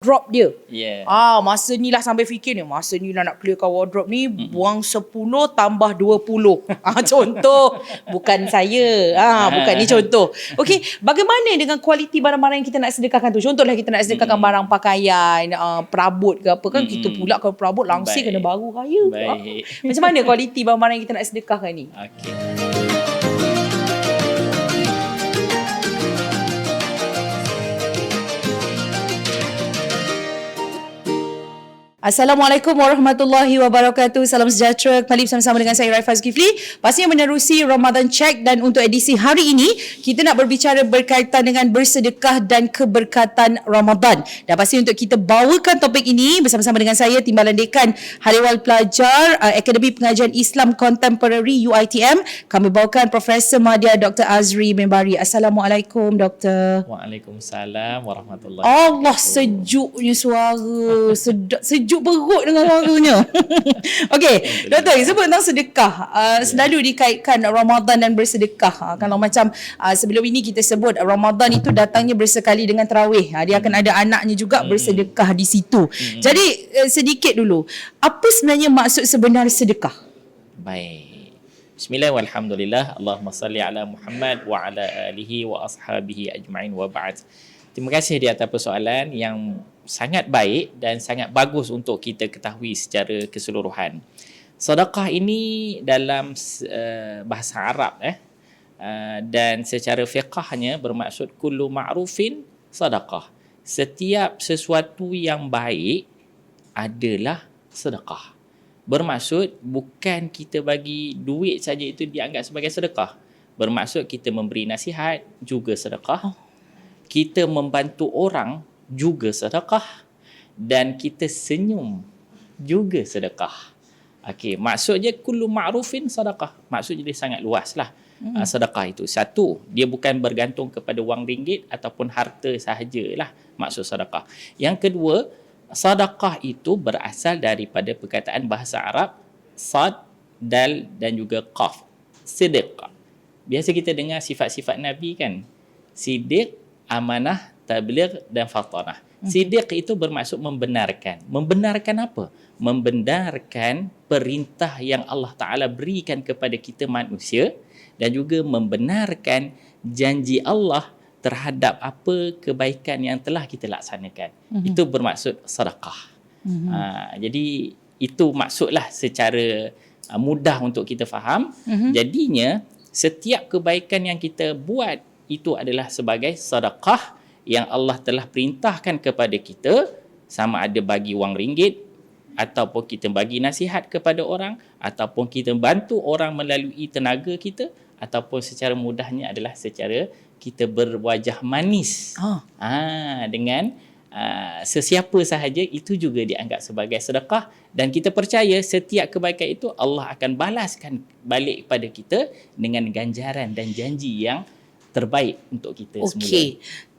drop dia. Yeah. Ah, masa ni lah sampai fikir ni, masa ni lah nak clearkan wardrobe ni, mm-hmm. buang 10 tambah 20. ah, contoh. bukan saya. Ah, bukan ni contoh. Okey, bagaimana dengan kualiti barang-barang yang kita nak sedekahkan tu? Contohlah kita nak sedekahkan mm-hmm. barang pakaian, uh, perabot ke apa kan, mm-hmm. kita pula kalau perabot langsir kena baru raya. Baik. Ah. Macam mana kualiti barang-barang yang kita nak sedekahkan ni? Okey. Assalamualaikum warahmatullahi wabarakatuh. Salam sejahtera. Kembali bersama-sama dengan saya Raifaz Kifli. Pastinya menerusi Ramadan Check dan untuk edisi hari ini kita nak berbicara berkaitan dengan bersedekah dan keberkatan Ramadan. Dan pasti untuk kita bawakan topik ini bersama-sama dengan saya Timbalan Dekan Haliwal Pelajar uh, Akademi Pengajian Islam Contemporary UiTM. Kami bawakan Profesor Madya Dr. Azri Membari. Assalamualaikum Doktor. Waalaikumsalam warahmatullahi Allah sejuknya suara. Sedap, sejuk sejuk perut dengan suaranya. Okey, doktor, sebut tentang sedekah. Uh. Selalu dikaitkan Ramadan dan bersedekah. Uh, kalau macam uh, sebelum ini kita sebut Ramadan itu datangnya bersekali dengan tarawih. Uh, dia akan ada anaknya juga hmm. bersedekah di situ. Hmm. Jadi uh, sedikit dulu, apa sebenarnya maksud sebenar sedekah? Baik. Bismillah walhamdulillah. Allahumma salli ala Muhammad wa ala alihi wa ashabihi ajma'in wa ba'd. Terima kasih di atas persoalan yang sangat baik dan sangat bagus untuk kita ketahui secara keseluruhan. Sedekah ini dalam uh, bahasa Arab eh uh, dan secara fiqahnya bermaksud kullu ma'rufin sedekah. Setiap sesuatu yang baik adalah sedekah. Bermaksud bukan kita bagi duit saja itu dianggap sebagai sedekah. Bermaksud kita memberi nasihat juga sedekah. Oh. Kita membantu orang juga sedekah dan kita senyum juga sedekah. Okey, maksudnya kullu ma'rufin sedekah. Maksudnya dia sangat luas lah hmm. uh, sedekah itu. Satu, dia bukan bergantung kepada wang ringgit ataupun harta sahajalah maksud sedekah. Yang kedua, sedekah itu berasal daripada perkataan bahasa Arab sad, dal dan juga qaf. Siddiq. Biasa kita dengar sifat-sifat Nabi kan. Siddiq, amanah, tabligh dan fatanah. Siddiq itu bermaksud membenarkan. Membenarkan apa? Membenarkan perintah yang Allah Taala berikan kepada kita manusia dan juga membenarkan janji Allah terhadap apa kebaikan yang telah kita laksanakan. Mm-hmm. Itu bermaksud sedekah. Mm-hmm. Ha, jadi itu maksudlah secara uh, mudah untuk kita faham. Mm-hmm. Jadinya setiap kebaikan yang kita buat itu adalah sebagai sedekah yang Allah telah perintahkan kepada kita. Sama ada bagi wang ringgit ataupun kita bagi nasihat kepada orang ataupun kita bantu orang melalui tenaga kita ataupun secara mudahnya adalah secara kita berwajah manis. Oh. ha, dengan uh, sesiapa sahaja itu juga dianggap sebagai sedekah. Dan kita percaya setiap kebaikan itu Allah akan balaskan balik kepada kita dengan ganjaran dan janji yang terbaik untuk kita okay. semua. Okey.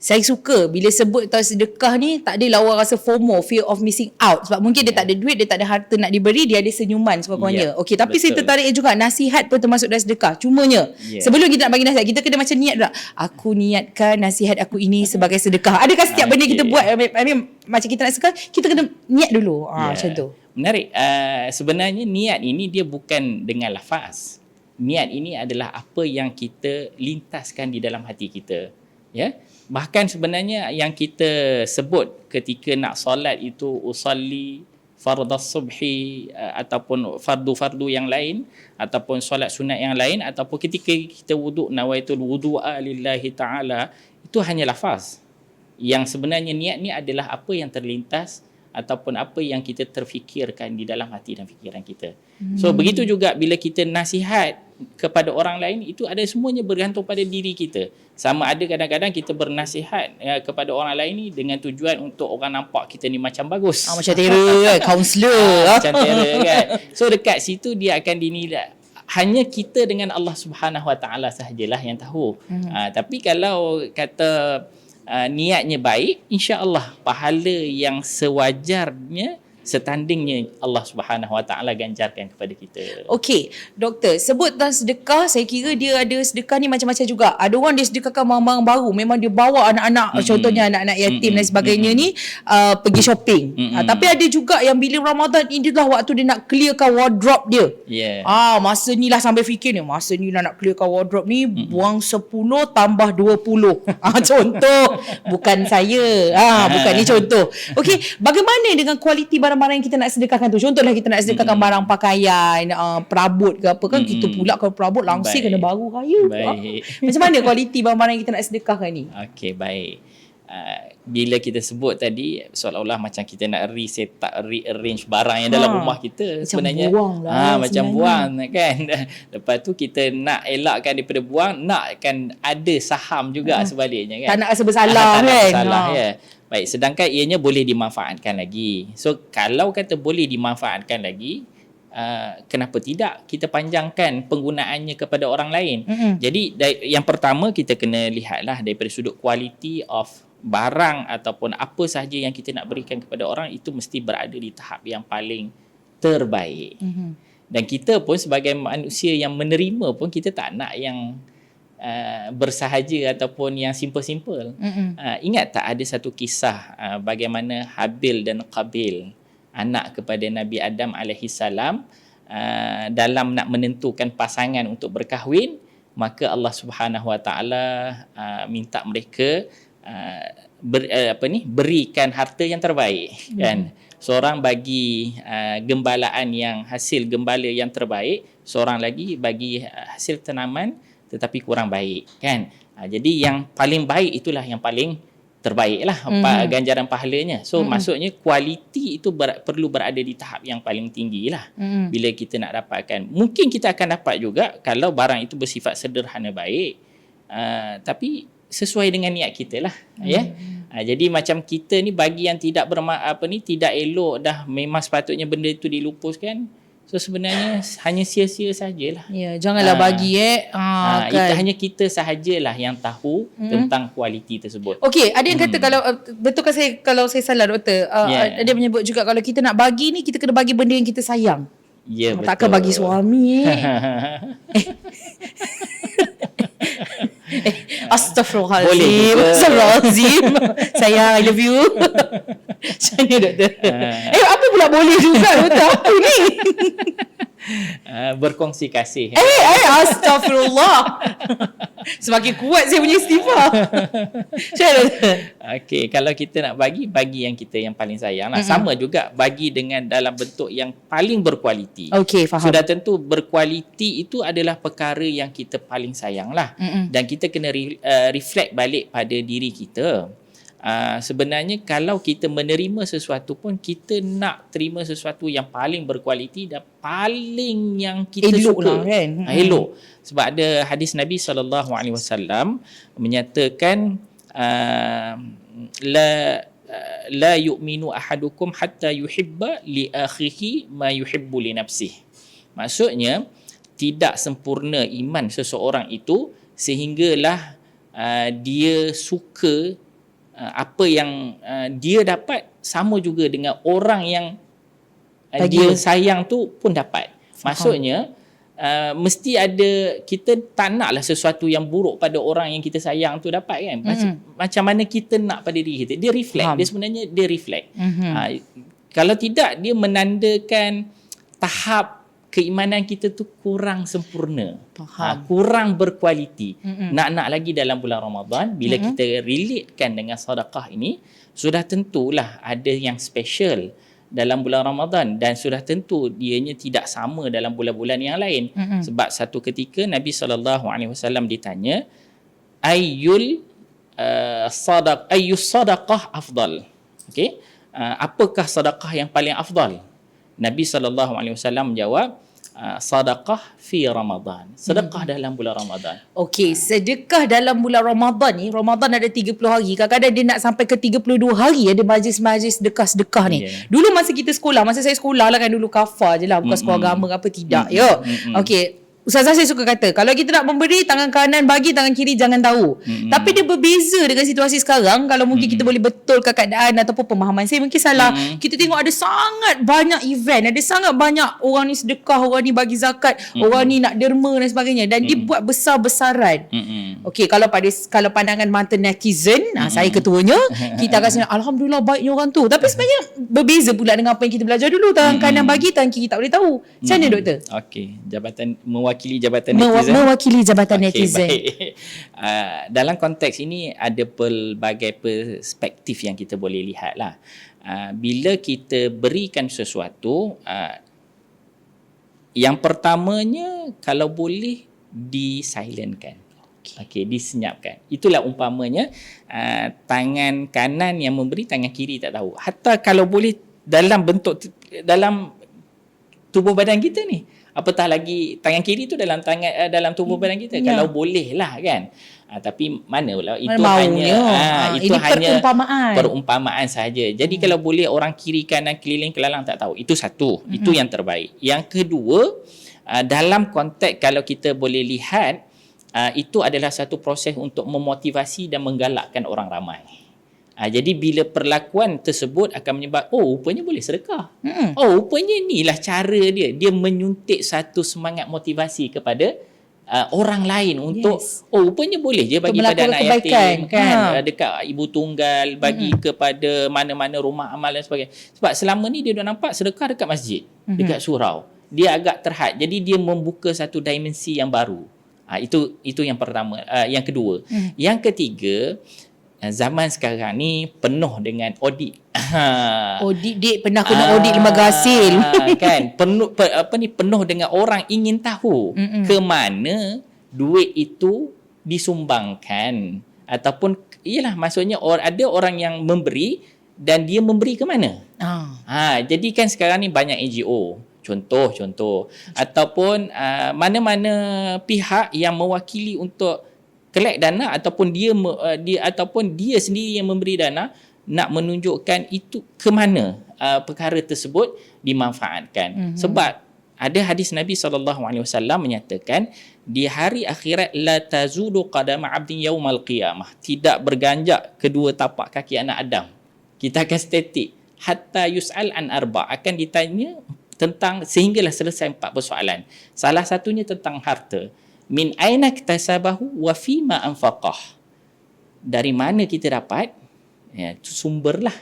Saya suka bila sebut tentang sedekah ni tak ada lawan rasa FOMO, fear of missing out sebab mungkin yeah. dia tak ada duit, dia tak ada harta nak diberi, dia ada senyuman sebagainya. Yeah. Okey, tapi Betul. saya tertarik juga nasihat pun termasuk dalam sedekah. Cumanya yeah. sebelum kita nak bagi nasihat, kita kena macam niat tak? Aku niatkan nasihat aku ini sebagai sedekah. Adakah setiap okay. benda kita buat I mean, macam kita nak sedekah, kita kena niat dulu. Ah yeah. macam tu. Menarik. Uh, sebenarnya niat ini dia bukan dengan lafaz niat ini adalah apa yang kita lintaskan di dalam hati kita ya. Bahkan sebenarnya yang kita sebut ketika nak solat itu usalli fardhas subhi uh, ataupun fardu-fardu yang lain ataupun solat sunat yang lain ataupun ketika kita wuduk nawaitul wudu'a lillahi taala itu hanya lafaz yang sebenarnya niat ni adalah apa yang terlintas ataupun apa yang kita terfikirkan di dalam hati dan fikiran kita. So hmm. begitu juga bila kita nasihat kepada orang lain itu ada semuanya bergantung pada diri kita. Sama ada kadang-kadang kita bernasihat ya, kepada orang lain ni dengan tujuan untuk orang nampak kita ni macam bagus. Ah, macam terror kan, counselor. Ah, macam terror kan. So dekat situ dia akan dinilai hanya kita dengan Allah Subhanahu Wa Taala sahajalah yang tahu. Hmm. Uh, tapi kalau kata uh, niatnya baik, insya-Allah pahala yang sewajarnya setandingnya Allah Subhanahu Wa Taala ganjarkan kepada kita. Okey, doktor, sebut tentang sedekah, saya kira dia ada sedekah ni macam-macam juga. Ada orang dia sedekahkan barang-barang baru, memang dia bawa anak-anak, mm-hmm. contohnya anak-anak yatim mm-hmm. dan sebagainya mm-hmm. ni uh, pergi shopping. Mm-hmm. Uh, tapi ada juga yang bila Ramadan ini dah waktu dia nak clearkan wardrobe dia. Yeah. Ah, masa ni lah sampai fikir ni, masa ni lah nak clearkan wardrobe ni, mm-hmm. buang 10 tambah 20. ah, contoh, bukan saya. Ah, bukan ni contoh. Okey, bagaimana dengan kualiti barang-barang yang kita nak sedekahkan tu? Contohlah kita nak sedekahkan mm-hmm. barang pakaian, uh, perabot ke apa kan, mm-hmm. kita pula kalau perabot langsir kena baru raya. Baik. Macam mana kualiti barang-barang yang kita nak sedekahkan ni? Okey, baik. Uh, bila kita sebut tadi seolah-olah macam kita nak reset rearrange barang yang dalam Ha. rumah kita Macam sebenarnya buang lah ha, macam sebenarnya. buang kan lepas tu kita nak elakkan daripada buang nakkan ada saham juga sebaliknya kan Tak nak rasa bersalah Ah, tak nak kan? bersalah Ha. ya baik sedangkan ianya boleh dimanfaatkan lagi so kalau kata boleh dimanfaatkan lagi Uh, kenapa tidak kita panjangkan penggunaannya kepada orang lain Mm-mm. jadi dari, yang pertama kita kena lihatlah daripada sudut quality of barang ataupun apa sahaja yang kita nak berikan kepada orang itu mesti berada di tahap yang paling terbaik. Mhm. Dan kita pun sebagai manusia yang menerima pun kita tak nak yang uh, bersahaja ataupun yang simple-simple. Mm-mm. Uh, ingat tak ada satu kisah uh, bagaimana Habil dan Qabil anak kepada Nabi Adam alaihi salam uh, dalam nak menentukan pasangan untuk berkahwin maka Allah Subhanahu wa taala uh, minta mereka uh, ber, uh, apa ni berikan harta yang terbaik kan seorang bagi uh, gembalaan yang hasil gembala yang terbaik seorang lagi bagi uh, hasil tanaman tetapi kurang baik kan uh, jadi yang paling baik itulah yang paling terbaik lah Mhm. mm. ganjaran pahalanya so Mhm. mm. maksudnya kualiti itu ber, perlu berada di tahap yang paling tinggi lah Mm-mm. bila kita nak dapatkan mungkin kita akan dapat juga kalau barang itu bersifat sederhana baik uh, tapi sesuai dengan niat kita lah Hmm. ya uh, jadi macam kita ni bagi yang tidak berma apa ni tidak elok dah memang sepatutnya benda itu dilupuskan so sebenarnya hanya sia-sia sajalah Ya, janganlah Ah. bagi eh. Ah, itu kan. hanya kita sahajalah yang tahu Mm. tentang kualiti tersebut. Okey, ada yang kata Hmm. kalau uh, betul kan saya kalau saya salah doktor. Uh, Yeah. Ada menyebut juga kalau kita nak bagi ni kita kena bagi benda yang kita sayang. Ya betul. Takkan bagi suami. eh. Astagfirullahalazim. Boleh juga. Astagfirullahalazim. Sayang, I love you. Macam mana doktor? Ah. eh, apa pula boleh juga doktor? Apa ni? Ah, berkongsi kasih. Eh, eh, astagfirullah. Semakin kuat saya punya istighfar. Doktor? Okey, kalau kita nak bagi, bagi yang kita yang paling sayang lah. Mm-mm. Sama juga bagi dengan dalam bentuk yang paling berkualiti. Okey, faham. Sudah tentu berkualiti itu adalah perkara yang kita paling sayang lah. Mm-mm. Dan kita kena re, uh, reflect balik pada diri kita. Uh, sebenarnya kalau kita menerima sesuatu pun kita nak terima sesuatu yang paling berkualiti dan paling yang kita Elok suka. lah kan? Ah, elok. Sebab ada hadis Nabi sallallahu alaihi wasallam menyatakan uh, la uh, la yu'minu ahadukum hatta yuhibba li akhihi ma yuhibbu li nafsihi. Maksudnya tidak sempurna iman seseorang itu sehinggalah uh, dia suka apa yang uh, dia dapat sama juga dengan orang yang uh, dia sayang tu pun dapat. Faham. Maksudnya uh, mesti ada kita tak naklah sesuatu yang buruk pada orang yang kita sayang tu dapat kan. Macam, Mm-mm. macam mana kita nak pada diri kita. Dia reflect. Faham. Dia sebenarnya dia reflect. Mhm. Ha, kalau tidak dia menandakan tahap keimanan kita tu kurang sempurna. Ha, Faham. kurang berkualiti. Mm-mm. Nak-nak lagi dalam bulan Ramadan bila Mm-mm. kita relatekan dengan sedekah ini sudah tentulah ada yang special dalam bulan Ramadan dan sudah tentu dianya tidak sama dalam bulan-bulan yang lain. Mm-mm. Sebab satu ketika Nabi sallallahu alaihi wasallam ditanya ayyul uh, sadaq ayyus sadaqah afdal. Okey. Uh, apakah sedekah yang paling afdal? Nabi sallallahu alaihi wasallam menjawab uh, sedekah fi Ramadan. Sedekah dalam bulan Ramadan. Okey, sedekah dalam bulan Ramadan ni, Ramadan ada 30 hari. Kadang-kadang dia nak sampai ke 32 hari ada majlis-majlis sedekah-sedekah ni. Yeah. Dulu masa kita sekolah, masa saya sekolah lah kan dulu kafar je lah, bukan sekolah Mm-mm. agama apa tidak. Mm-mm. Yo. Mm-mm. Okey, Ustazah saya suka kata kalau kita nak memberi tangan kanan bagi tangan kiri jangan tahu. Mm-hmm. Tapi dia berbeza dengan situasi sekarang kalau mungkin mm-hmm. kita boleh betulkan keadaan ataupun pemahaman saya mungkin salah. Mm-hmm. Kita tengok ada sangat banyak event, ada sangat banyak orang ni sedekah, orang ni bagi zakat, mm-hmm. orang ni nak derma dan sebagainya dan mm-hmm. dibuat besar-besaran. Mm-hmm. Okey kalau pada kalau pandangan mata netizen, mm-hmm. saya ketuanya, kita akan rasa alhamdulillah baiknya orang tu. Tapi sebenarnya berbeza pula dengan apa yang kita belajar dulu tangan mm-hmm. kanan bagi tangan kiri tak boleh tahu. Macam mana mm-hmm. doktor? Okey, jabatan mewakili jabatan Mewa- netizen. Mewakili jabatan okay, netizen. Baik. Uh, dalam konteks ini ada pelbagai perspektif yang kita boleh lihat lah. Uh, bila kita berikan sesuatu, uh, yang pertamanya kalau boleh disilentkan. Okey, disenyapkan. Itulah umpamanya uh, tangan kanan yang memberi, tangan kiri tak tahu. Hatta kalau boleh dalam bentuk dalam tubuh badan kita ni apatah lagi tangan kiri tu dalam tangan uh, dalam tubuh badan kita ya. kalau boleh lah kan uh, tapi mana pula itu Mana hanya uh, itu Ini hanya perumpamaan. perumpamaan saja jadi hmm. kalau boleh orang kiri kanan keliling kelalang tak tahu itu satu hmm. itu yang terbaik yang kedua uh, dalam konteks kalau kita boleh lihat uh, itu adalah satu proses untuk memotivasi dan menggalakkan orang ramai Ha, jadi bila perlakuan tersebut akan menyebab oh rupanya boleh sedekah. Hmm. Oh rupanya inilah cara dia. Dia menyuntik satu semangat motivasi kepada uh, orang lain untuk yes. oh rupanya boleh je bagi pada anak yatim kan ha. dekat ibu tunggal bagi hmm. kepada mana-mana rumah amal dan sebagainya. Sebab selama ni dia dah nampak sedekah dekat masjid, hmm. dekat surau. Dia agak terhad. Jadi dia membuka satu dimensi yang baru. Ha, itu itu yang pertama, uh, yang kedua. Hmm. Yang ketiga, zaman sekarang ni penuh dengan audit. audit dik pernah kena audit lembaga hasil. kan penuh pe, apa ni penuh dengan orang ingin tahu Mm-mm. ke mana duit itu disumbangkan ataupun iyalah maksudnya or, ada orang yang memberi dan dia memberi ke mana? Ah. Ha jadi kan sekarang ni banyak NGO contoh contoh ataupun uh, mana-mana pihak yang mewakili untuk collect dana ataupun dia uh, dia ataupun dia sendiri yang memberi dana nak menunjukkan itu ke mana uh, perkara tersebut dimanfaatkan. Mm-hmm. sebab ada hadis Nabi SAW menyatakan di hari akhirat la tazulu qadama 'abdin yaumal qiyamah. Tidak berganjak kedua tapak kaki anak Adam. Kita akan statik. Hatta yus'al an arba. Akan ditanya tentang sehinggalah selesai empat persoalan. Salah satunya tentang harta min aina ktasabahu wa fima anfaqah. Dari mana kita dapat? Ya sumberlah.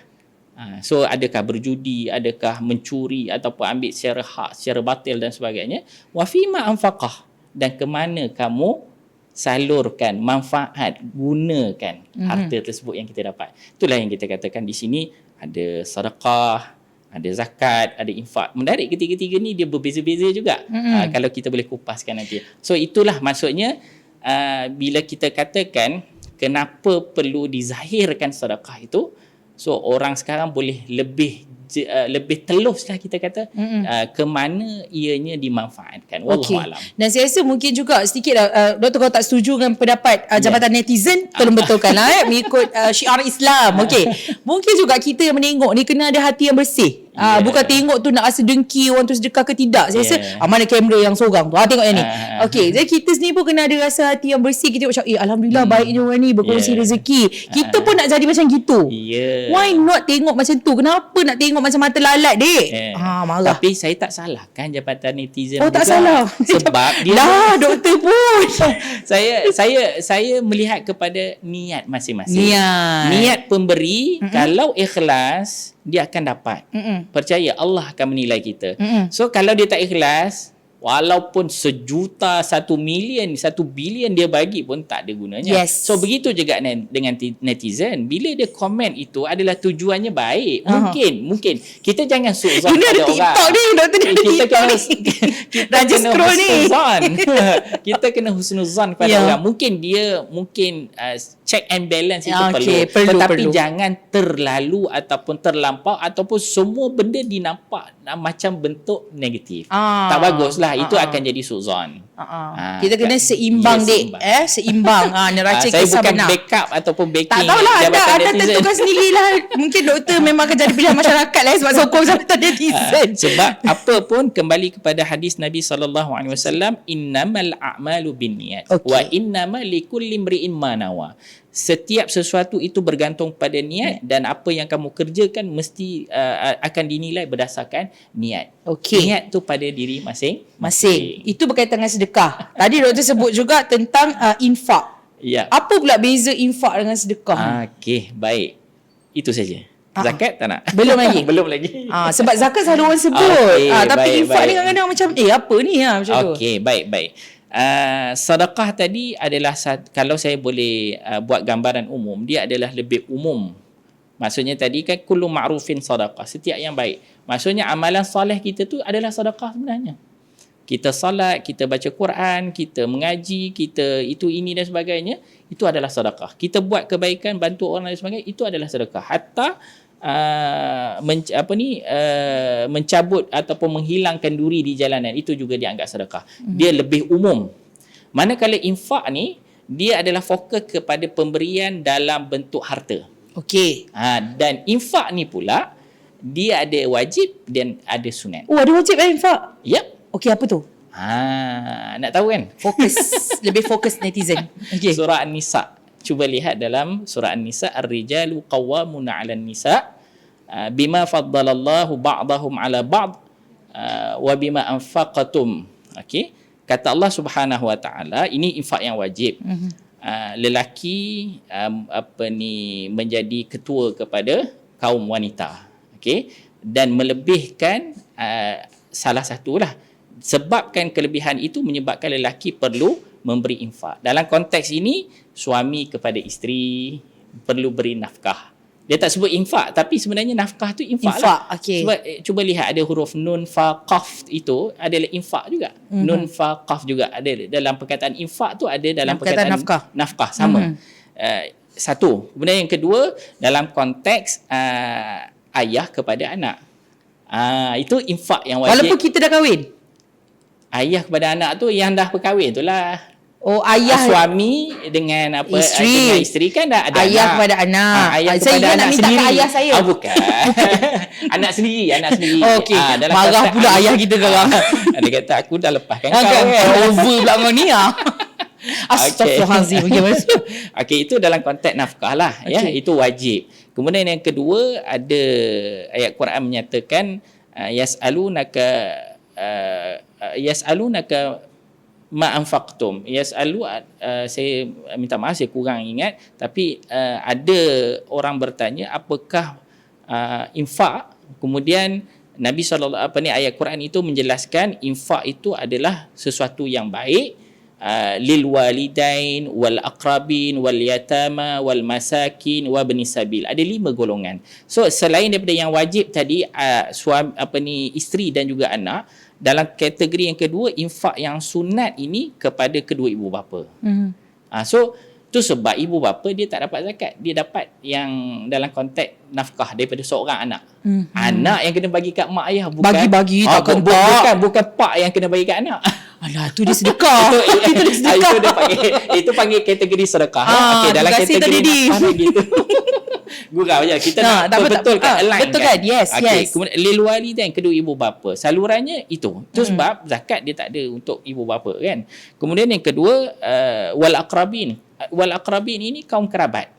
Ha, so adakah berjudi adakah mencuri ataupun ambil secara hak secara batil dan sebagainya wa fima anfaqah. Dan ke mana kamu salurkan manfaat gunakan mm-hmm. harta tersebut yang kita dapat. Itulah yang kita katakan di sini ada sedekah ada zakat, ada infak. Menarik ketiga-tiga ni dia berbeza-beza juga. Mm-hmm. Uh, kalau kita boleh kupaskan nanti. So itulah maksudnya uh, bila kita katakan kenapa perlu dizahirkan sedekah itu, so orang sekarang boleh lebih lebih telus lah kita kata mm-hmm. uh, ke mana ianya dimanfaatkan wallahu okay. alam dan saya rasa mungkin juga sedikit uh, doktor kalau tak setuju dengan pendapat uh, jabatan yeah. netizen tolong betulkan lah eh mengikut uh, syiar Islam okey mungkin juga kita yang menengok ni kena ada hati yang bersih Ah yeah. bukan tengok tu nak rasa dengki orang tu sedekah ke tidak. Saya yeah. rasa ah, mana kamera yang seorang tu. Ah tengok yang ni. Uh, Okey, jadi kita sendiri pun kena ada rasa hati yang bersih. Kita macam eh alhamdulillah hmm. baiknya orang ni berkongsi yeah. rezeki. Kita uh, pun nak jadi macam gitu. Yeah. Why not tengok macam tu? Kenapa nak tengok macam mata lalat dek? Yeah. Ah marah. Tapi saya tak salah kan jabatan netizen Oh tak salah. Sebab dia Dah doktor pun. saya saya saya melihat kepada niat masing-masing. Niat. Niat pemberi mm-hmm. kalau ikhlas dia akan dapat. Mm-mm. Percaya Allah akan menilai kita. Mm-mm. So kalau dia tak ikhlas, walaupun sejuta, satu million, satu bilion dia bagi pun tak ada gunanya. Yes. So begitu juga dengan netizen. Bila dia komen itu adalah tujuannya baik. Uh-huh. Mungkin, mungkin. Kita jangan suzon pada orang. Ini ada TikTok ni, doktor kita TikTok kena, ni. Kita Raja kena husnuzon. kita kena husnuzon kepada yeah. orang. Mungkin dia, mungkin uh, check and balance itu Ah, perlu. perlu, Tetapi perlu. jangan terlalu ataupun terlampau ataupun semua benda dinampak macam bentuk negatif. Ah. Tak baguslah. Itu Ah, ah. akan jadi suzon. Ah, kita kena seimbang dek seimbang. eh seimbang. Ah neraca Ah, saya kisah bukan benar. backup ataupun backing tak tahulah anda anda tentukan sendirilah. Mungkin doktor memang akan jadi pilihan masyarakat lah sebab sokong jabatan Ah, netizen. sebab apa pun kembali kepada hadis Nabi sallallahu alaihi wasallam innamal a'malu binniyat Okey. wa innamal likulli imri'in ma nawa. Setiap sesuatu itu bergantung pada niat dan apa yang kamu kerjakan mesti uh, akan dinilai berdasarkan niat. Okey. Niat tu pada diri masing masing itu berkaitan dengan sedekah tadi doktor sebut juga tentang uh, infak Ya. apa pula beza infak dengan sedekah Okey, baik. Itu saja. Ah. Zakat tak nak? Belum lagi? Belum lagi. Ah, sebab zakat selalu orang sebut. Okey, ah, tapi baik, infak baik. ni kadang-kadang macam eh apa ni ah macam tu. Okey, baik baik. Sedekah tadi adalah kalau saya boleh uh, buat gambaran umum, dia adalah lebih umum. Maksudnya tadi kan kullu ma'rufin sedekah, setiap yang baik. Maksudnya amalan soleh kita tu adalah sedekah sebenarnya. Kita salat, kita baca Quran, kita mengaji, kita itu ini dan sebagainya, itu adalah sedekah. Kita buat kebaikan, bantu orang dan sebagainya, itu adalah sedekah. Hatta uh, men, apa ni uh, mencabut ataupun menghilangkan duri di jalanan itu juga dianggap sedekah. Dia lebih umum. Manakala infak ni dia adalah fokus kepada pemberian dalam bentuk harta. Okey. Ha, dan infak ni pula dia ada wajib dan ada sunat. Oh ada wajib eh infak. Yep. Okey apa tu? Ha, nak tahu kan? Fokus lebih fokus netizen. Okey. Surah An-Nisa. Cuba lihat dalam surah An-Nisa ar-rijalu qawwamuna 'alan nisa uh, bima faddalallahu ba'dahum 'ala ba'd uh, wa bima anfaqatum. Okey. Kata Allah Subhanahu wa taala, ini infak yang wajib. Mhm. Uh, lelaki um, apa ni menjadi ketua kepada kaum wanita. Okey. Dan melebihkan uh, salah satulah sebabkan kelebihan itu menyebabkan lelaki perlu memberi infak. Dalam konteks ini suami kepada isteri perlu beri nafkah. Dia tak sebut infak tapi sebenarnya nafkah tu infak, Infak, lah. okey. Cuba eh, cuba lihat ada huruf nun fa qaf itu adalah infak juga. Mhm. Mm-hmm. Nun fa qaf juga ada dalam perkataan infak tu ada dalam perkataan perkataan nafkah. Nafkah sama. Mhm. Mm-hmm. Uh, satu. Kemudian yang kedua dalam konteks uh, ayah kepada anak. Ah uh, itu infak yang wajib. Walaupun kita dah kahwin. ayah kepada anak tu yang dah berkahwin tu lah. Oh Ayah ayah suami dengan apa Isteri. dengan isteri kan dah ada ayah anak. kepada anak. Ah, ayah Ah, kepada saya nak anak minta sendiri. ke ayah saya. Ah, bukan. anak sendiri, anak sendiri. Oh, okey. Ah, dalam Marah pula ayah kita sekarang. Ah, Dia kata aku dah lepaskan Ah, kau. kan? kan. Over pula kau ni ah. Astaghfirullahalazim. Okey. Okey, itu dalam konteks nafkah lah. Ya, Okey. itu wajib. Kemudian yang kedua ada ayat Quran menyatakan uh, yas'alunaka uh, yas'alunaka ma anfaqtum. Yas'alu uh, saya minta maaf saya kurang ingat. Tapi uh, ada orang bertanya apakah uh, infak? Kemudian Nabi SAW apa ni ayat Quran itu menjelaskan infak itu adalah sesuatu yang baik uh, lil walidain wal aqrabin wal yatama wal masakin wa bani sabil. Ada lima golongan. So selain daripada yang wajib tadi uh, suami apa ni isteri dan juga anak dalam kategori yang kedua infak yang sunat ini kepada kedua ibu bapa Mhm. uh, so tu sebab ibu bapa dia tak dapat zakat dia dapat yang dalam konteks nafkah daripada seorang anak Mhm. anak yang kena bagi kat mak ayah bukan Bagi-bagi, Ah, takkan bu- tak. bukan bukan pak yang kena bagi kat anak Alah tu dia sedekah. itu, itu dia sedekah. itu dia panggil itu panggil kategori sedekah. Ah, Okey dalam kategori tadi, Di. nafkah gitu. Gurau je. Kita Nah, nak tak apa, tak- betul kan ah, align betul kan? Yes, Okey, yes. kemudian lil walidain kedua ibu bapa. Salurannya itu. Itu Hmm. sebab zakat dia tak ada untuk ibu bapa kan? Kemudian yang kedua uh, wal aqrabin wal aqrabin ini kaum kerabat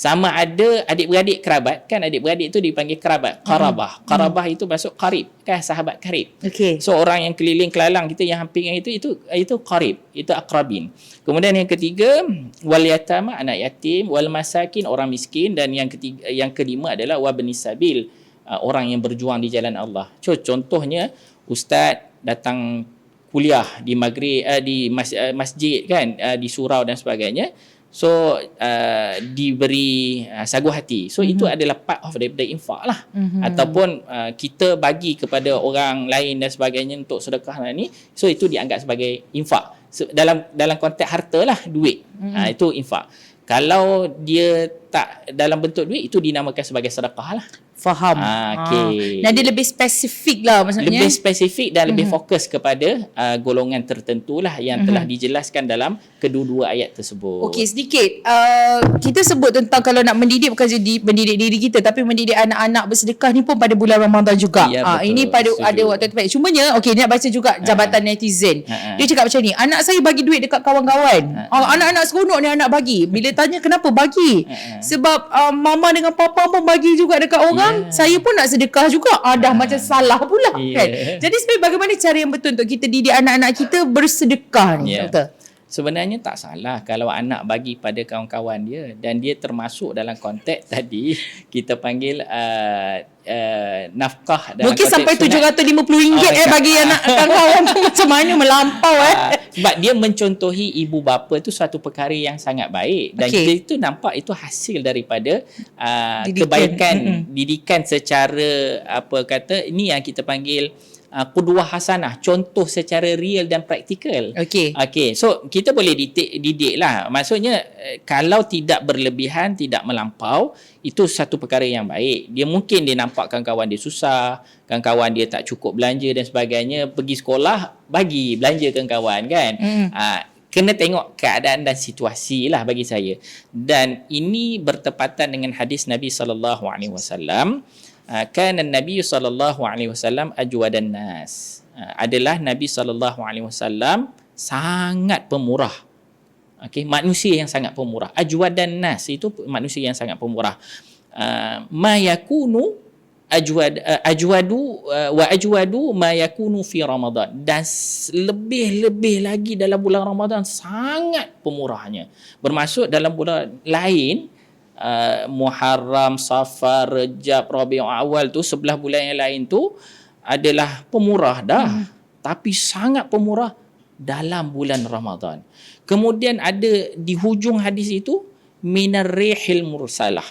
sama ada adik-beradik kerabat. Kan adik-beradik tu dipanggil kerabat. Qarabah. Qarabah itu masuk qarib. Kan sahabat karib Okey. So orang yang keliling kelalang kita yang hampir dengan itu itu itu qarib, itu akrabin. Kemudian yang ketiga wal yatama anak yatim, wal masakin orang miskin. Dan yang ketiga yang kelima adalah wabni sabil uh, orang yang berjuang di jalan Allah. So, contohnya ustaz datang kuliah di maghrib uh, di mas, uh, masjid kan uh, di surau dan sebagainya. So uh, diberi uh, sagu hati. So mm-hmm. itu adalah part of daripada infak lah. Mhm. Mm-hmm. Ataupun uh, kita bagi kepada orang lain dan sebagainya untuk sedekah lah ni. So itu dianggap sebagai infak. So, dalam dalam konteks harta lah duit. Mm-hmm. Uh, itu infak. kalau dia tak dalam bentuk duit itu dinamakan sebagai sedekah lah. Faham. Ah, okey. Dan dia lebih spesifik lah maksudnya. Lebih spesifik dan lebih fokus kepada uh, golongan tertentu lah yang telah dijelaskan dalam kedua-dua ayat tersebut. Okey sedikit uh, kita sebut tentang kalau nak mendidik bukan jadi mendidik diri kita tapi mendidik anak-anak bersedekah ni pun pada bulan Ramadan juga. Ya, Ah, betul. ini pada Setuju. ada waktu tepat. Cumanya okey nak baca juga jabatan netizen. Ha, ha. Dia cakap macam ni, anak saya bagi duit dekat kawan-kawan. Ah, anak-anak seronok ni anak bagi. Bila tanya kenapa bagi? Ha, Sebab uh, mama dengan papa pun bagi juga dekat orang. Ya. Saya pun nak sedekah juga. Ah dah macam salah pula Ya. kan. Jadi sebenarnya bagaimana cara yang betul untuk kita didik anak-anak kita bersedekah ni? Ya. Doktor? Sebenarnya tak salah kalau anak bagi pada kawan-kawan dia dan dia termasuk dalam konteks tadi kita panggil uh, uh, nafkah dalam Mungkin sampai sunat. RM750 Oh, eh bagi anak kawan-kawan tu macam mana melampau eh. Ah, sebab dia mencontohi ibu bapa tu suatu perkara yang sangat baik dan kita itu nampak itu hasil daripada uh, Didikan. kebaikan didikan secara apa kata ini yang kita panggil uh, qudwah hasanah contoh secara real dan praktikal Okey. Okey, so kita boleh didik, didik lah. Maksudnya eh, kalau tidak berlebihan, tidak melampau, itu satu perkara yang baik. Dia mungkin dia nampak kawan-kawan dia susah, kawan-kawan dia tak cukup belanja dan sebagainya, pergi sekolah bagi belanja kawan-kawan kan. Mm. Ah, kena tengok keadaan dan situasi lah bagi saya. Dan ini bertepatan dengan hadis Nabi sallallahu alaihi wasallam. Ah, Kana Nabi sallallahu alaihi wasallam ajwadan nas. Ah, Adalah Nabi sallallahu alaihi wasallam sangat pemurah. Okey, manusia yang sangat pemurah. Ajwadan nas itu manusia yang sangat pemurah. Uh, ma yakunu ajwad ajwadu wa ajwadu ma yakunu fi Ramadan dan lebih-lebih lagi dalam bulan Ramadan sangat pemurahnya. Bermaksud dalam bulan lain uh, Muharram, Safar, Rejab, Rabiul Awal tu sebelah bulan yang lain tu adalah pemurah dah. Hmm. Tapi sangat pemurah dalam bulan Ramadan. Kemudian ada di hujung hadis itu minar rihil mursalah.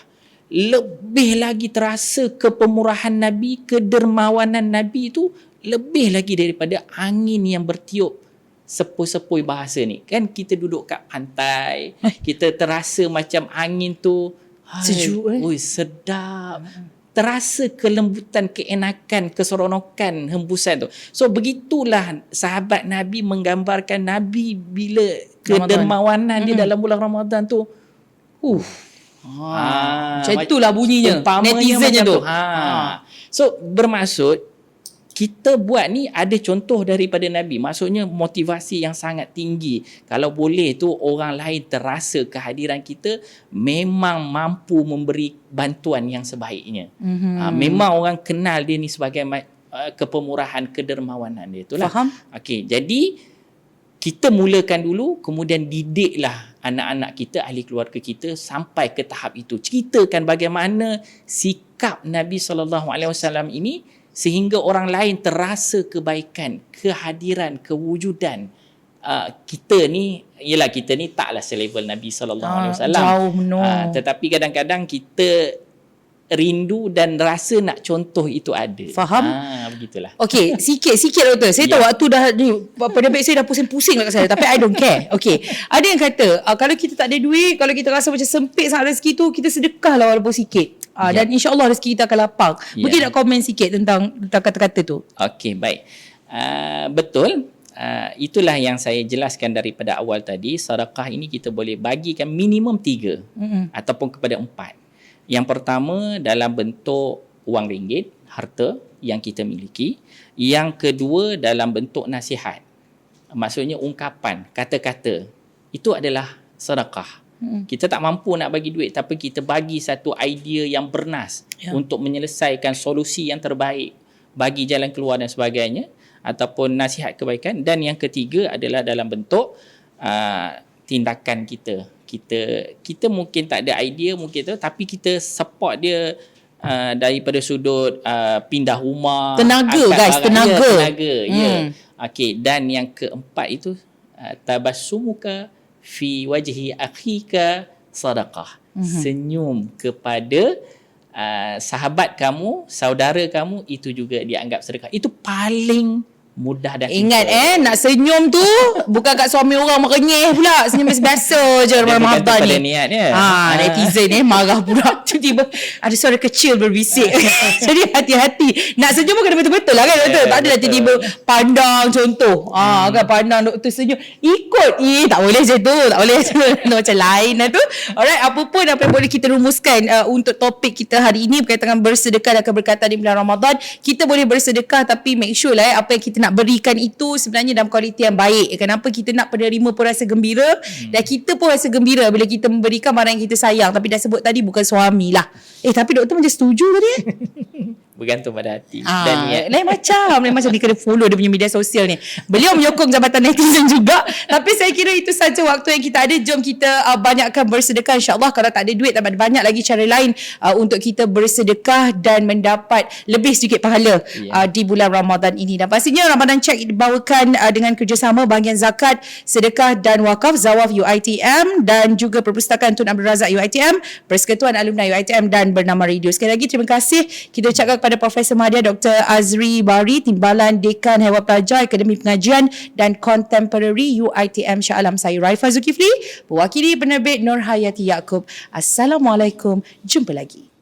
Lebih lagi terasa kepemurahan Nabi, kedermawanan Nabi itu lebih lagi daripada angin yang bertiup sepoi-sepoi bahasa ni. Kan kita duduk kat pantai, kita terasa macam angin tu hai, Sejuk, eh? Ui, sedap. Terasa kelembutan, keenakan, keseronokan hembusan tu. So begitulah sahabat Nabi menggambarkan Nabi bila kedermawanan dia dalam bulan Ramadan tu. Uh. Ha, Macam itulah bunyinya. Netizennya tu. Ha. So bermaksud kita buat ni ada contoh daripada Nabi. Maksudnya motivasi yang sangat tinggi. Kalau boleh tu orang lain terasa kehadiran kita memang mampu memberi bantuan yang sebaiknya. Mhm. Ha, memang orang kenal dia ni sebagai uh, kepemurahan, kedermawanan dia. Itulah. Faham? Okey, jadi kita mulakan dulu kemudian didiklah anak-anak kita ahli keluarga kita sampai ke tahap itu ceritakan bagaimana sikap Nabi sallallahu alaihi wasallam ini sehingga orang lain terasa kebaikan kehadiran kewujudan uh, kita ni ialah kita ni taklah selevel Nabi sallallahu alaihi Ah, wasallam jauh. Ah, tetapi kadang-kadang kita rindu dan rasa nak contoh itu ada Faham? ah begitulah Okey, sikit-sikit doktor. Saya tahu Ya. waktu dah ni pendapat saya dah pusing-pusing kat saya tapi I don't care. Okey. Ada yang kata uh, kalau kita tak ada duit, kalau kita rasa macam sempit sangat rezeki tu, kita sedekah lah walaupun sikit. Uh, Ya. Dan insya-Allah rezeki kita akan lapang. Mungkin Ya. nak komen sikit tentang tentang kata-kata tu. Okey, baik. Uh, betul. Uh, itulah yang saya jelaskan daripada awal tadi. Sedekah ini kita boleh bagikan minimum tiga Mm-mm. ataupun kepada empat. Yang pertama dalam bentuk wang ringgit, harta yang kita miliki. Yang kedua dalam bentuk nasihat. Maksudnya ungkapan, kata-kata. Itu adalah sedekah. Mm. Kita tak mampu nak bagi duit tapi kita bagi satu idea yang bernas Ya. untuk menyelesaikan solusi yang terbaik bagi jalan keluar dan sebagainya ataupun nasihat kebaikan dan yang ketiga adalah dalam bentuk uh, tindakan kita. Kita kita mungkin tak ada idea mungkin tu tapi kita support dia uh, daripada sudut uh, pindah rumah Tenaga, guys, barang. tenaga. ya, tenaga ya Hmm. okey dan yang keempat itu uh, tabassumuka fi wajhi akhika sadaqah Mhm. senyum kepada uh, sahabat kamu saudara kamu itu juga dianggap sedekah itu paling mudah dan Ingat simple. eh nak senyum tu bukan kat suami orang merenyeh pula. Senyum biasa je bergantung pada ni. niat dia. Ha, Ah. netizen eh marah pula. Tiba-tiba ada suara kecil berbisik. Jadi hati-hati. Nak senyum pun kena betul-betul lah kan doktor. Ya, tak adalah betul. tiba-tiba pandang contoh. Ah kan pandang doktor senyum. Ikut. Eh tak boleh macam tu. Tak boleh macam tu. macam lain lah tu. Alright apa pun apa yang boleh kita rumuskan uh, untuk topik kita hari ini berkaitan dengan bersedekah dan keberkatan di bulan Ramadan. Kita boleh bersedekah tapi make sure lah eh, apa yang kita nak berikan itu sebenarnya dalam kualiti yang baik. Kenapa kita nak penerima pun rasa gembira hmm. dan kita pun rasa gembira bila kita memberikan barang yang kita sayang. Tapi dah sebut tadi bukan suami lah. Eh tapi doktor macam setuju tadi eh. Bergantung pada hati. Ah, dan niat. lain macam. Lain macam dia kena follow Dia punya media sosial ni. Beliau menyokong Jabatan Netizen juga. Tapi saya kira itu saja Waktu yang kita ada. Jom kita uh, Banyakkan bersedekah. InsyaAllah Kalau tak ada duit tak ada Banyak lagi cara lain uh, Untuk kita bersedekah Dan mendapat Lebih sedikit pahala Ya. uh, Di bulan Ramadan ini. Dan pastinya Ramadan Check dibawakan uh, Dengan kerjasama Bahagian Zakat Sedekah dan Wakaf Zawaf UITM Dan juga Perpustakaan Tun Abdul Razak UITM Persekutuan Alumni UITM Dan Bernama Radio. Sekali lagi terima kasih. Kita ucapkan kepada Profesor Mahdia Dr. Azri Bari Timbalan Dekan Hewan Pelajar Akademi Pengajian dan Contemporary UITM Shah Alam saya Raifa Zulkifli Pewakili penerbit Nur Hayati Yaakob. Assalamualaikum. Jumpa lagi